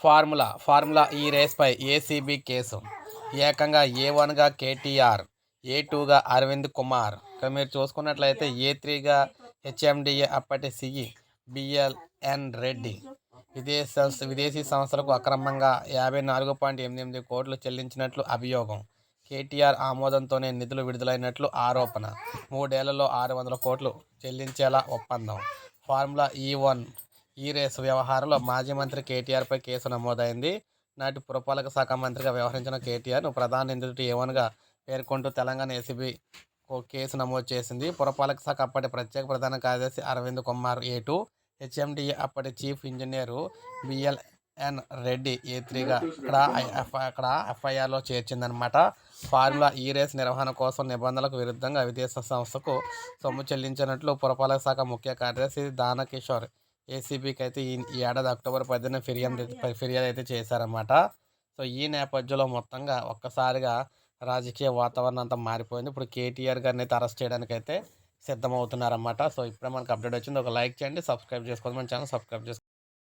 Formula formula ఈ రేస్పై ACB case. ఏకంగా ఏ వన్గా కేటీఆర్ ఏ టూగా అరవింద్ కుమార్ ఇక్కడ మీరు చూసుకున్నట్లయితే ఏ త్రీగా హెచ్ఎండిఏ అప్పటి సిఈ బిఎల్ఎన్ రెడ్డి విదేశీ సంస్థ విదేశీ సంస్థలకు అక్రమంగా యాభై నాలుగు పాయింట్ ఎనిమిది ఎనిమిది కోట్లు చెల్లించినట్లు అభియోగం. కేటీఆర్ ఆమోదంతోనే నిధులు విడుదలైనట్లు ఆరోపణ. మూడేళ్ళలో ఆరు వందల కోట్లు చెల్లించేలా ఒప్పందం. ఫార్ములా e ఈ వన్ ఈ రేసు వ్యవహారంలో మాజీ మంత్రి కేటీఆర్పై కేసు నమోదైంది. నాటి పురపాలక శాఖ మంత్రిగా వ్యవహరించిన కేటీఆర్ను ప్రధాన నిందితుడు ఏవన్గా పేర్కొంటూ తెలంగాణ ఏసీబీ కేసు నమోదు చేసింది. పురపాలక శాఖ అప్పటి ప్రత్యేక ప్రధాన కార్యదర్శి Arvind Kumar A two HMDA అప్పటి chief engineer BLN Reddy A త్రీగా ఇక్కడ అక్కడ ఎఫ్ఐఆర్లో చేర్చిందనమాట ఫార్ములా ఈ రేస్ నిర్వహణ కోసం నిబంధనలకు విరుద్ధంగా విదేశ సంస్థకు సొమ్ము చెల్లించినట్లు పురపాలక శాఖ ముఖ్య కార్యదర్శి దానకిషోర్ ఏసీబీకి అయితే ఈ ఏడాది అక్టోబర్ పదిన ఫిర్యాదు ఫిర్యాదు అయితే చేశారన్నమాట. సో ఈ నేపథ్యంలో మొత్తంగా ఒక్కసారిగా రాజకీయ వాతావరణం అంతా మారిపోయింది. ఇప్పుడు కేటీఆర్ గారిని అయితే అరెస్ట్ చేయడానికి అయితే సిద్ధమవుతున్నారన్నమాట. సో ఇప్పుడే మనకు అప్డేట్ వచ్చింది. ఒక లైక్ చేయండి సబ్స్క్రైబ్ చేసుకోండి. మన ఛానల్ సబ్స్క్రైబ్ చేసుకోండి